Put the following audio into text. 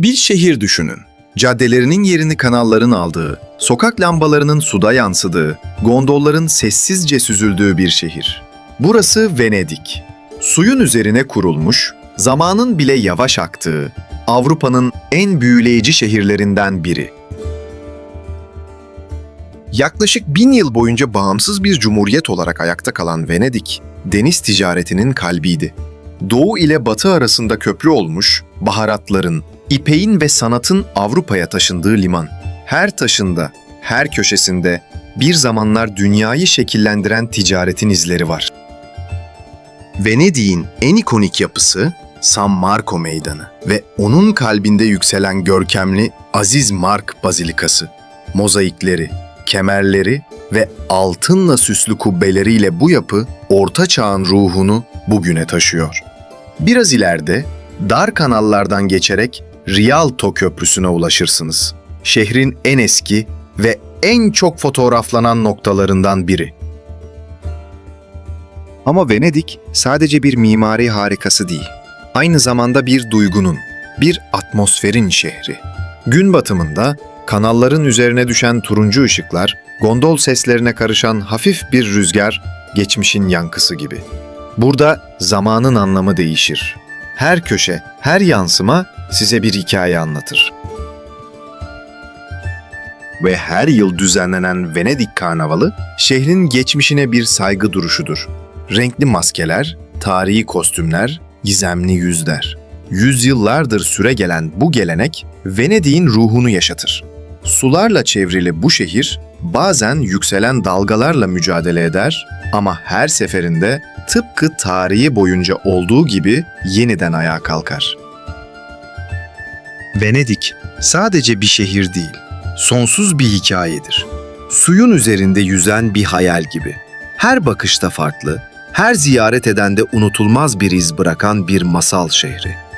Bir şehir düşünün. Caddelerinin yerini kanalların aldığı, sokak lambalarının suda yansıdığı, gondolların sessizce süzüldüğü bir şehir. Burası Venedik. Suyun üzerine kurulmuş, zamanın bile yavaş aktığı, Avrupa'nın en büyüleyici şehirlerinden biri. Yaklaşık bin yıl boyunca bağımsız bir cumhuriyet olarak ayakta kalan Venedik, deniz ticaretinin kalbiydi. Doğu ile batı arasında köprü olmuş, baharatların, ipeğin ve sanatın Avrupa'ya taşındığı liman. Her taşında, her köşesinde bir zamanlar dünyayı şekillendiren ticaretin izleri var. Venedik'in en ikonik yapısı San Marco Meydanı ve onun kalbinde yükselen görkemli Aziz Mark Bazilikası. Mozaikleri, kemerleri ve altınla süslü kubbeleriyle bu yapı Orta Çağ'ın ruhunu bugüne taşıyor. Biraz ileride dar kanallardan geçerek Rialto Köprüsü'ne ulaşırsınız. Şehrin en eski ve en çok fotoğraflanan noktalarından biri. Ama Venedik sadece bir mimari harikası değil. Aynı zamanda bir duygunun, bir atmosferin şehri. Gün batımında kanalların üzerine düşen turuncu ışıklar, gondol seslerine karışan hafif bir rüzgar, geçmişin yankısı gibi. Burada zamanın anlamı değişir. Her köşe, her yansıma size bir hikaye anlatır. ve her yıl düzenlenen Venedik Karnavalı, şehrin geçmişine bir saygı duruşudur. Renkli maskeler, tarihi kostümler, gizemli yüzler. Yüzyıllardır süre gelen bu gelenek, Venedik'in ruhunu yaşatır. Sularla çevrili bu şehir, bazen yükselen dalgalarla mücadele eder ama her seferinde tıpkı tarihi boyunca olduğu gibi yeniden ayağa kalkar. Venedik sadece bir şehir değil, sonsuz bir hikayedir. Suyun üzerinde yüzen bir hayal gibi. Her bakışta farklı, her ziyaret edende unutulmaz bir iz bırakan bir masal şehri.